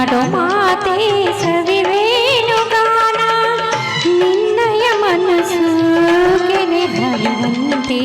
నాడు మాతే సవివేణుగాన నిన్నయ మనసు కెలి భగవంతే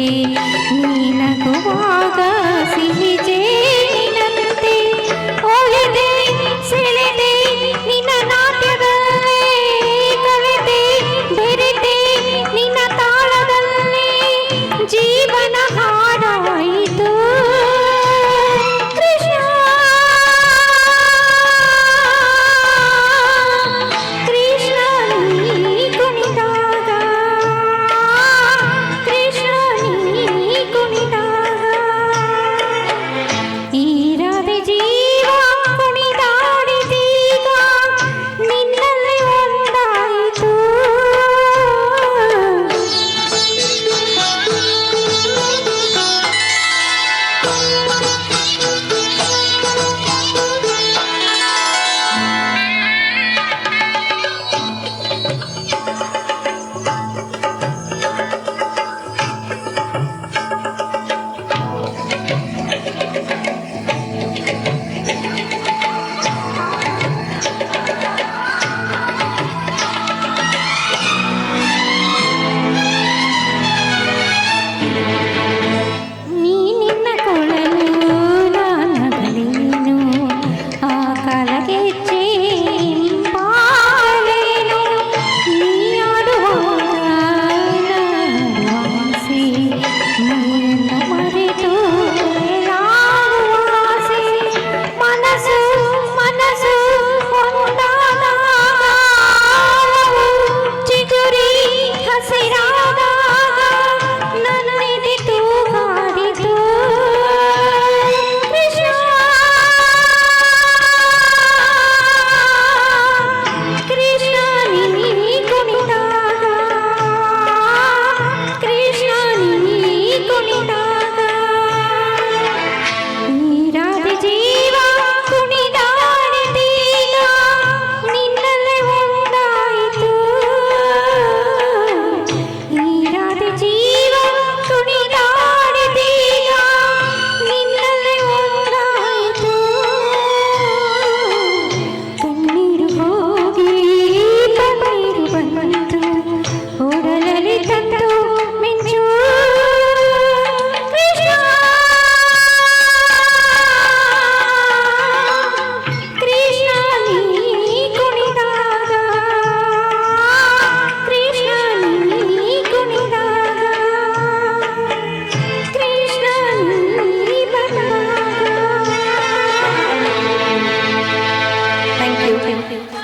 தன்னை தந்த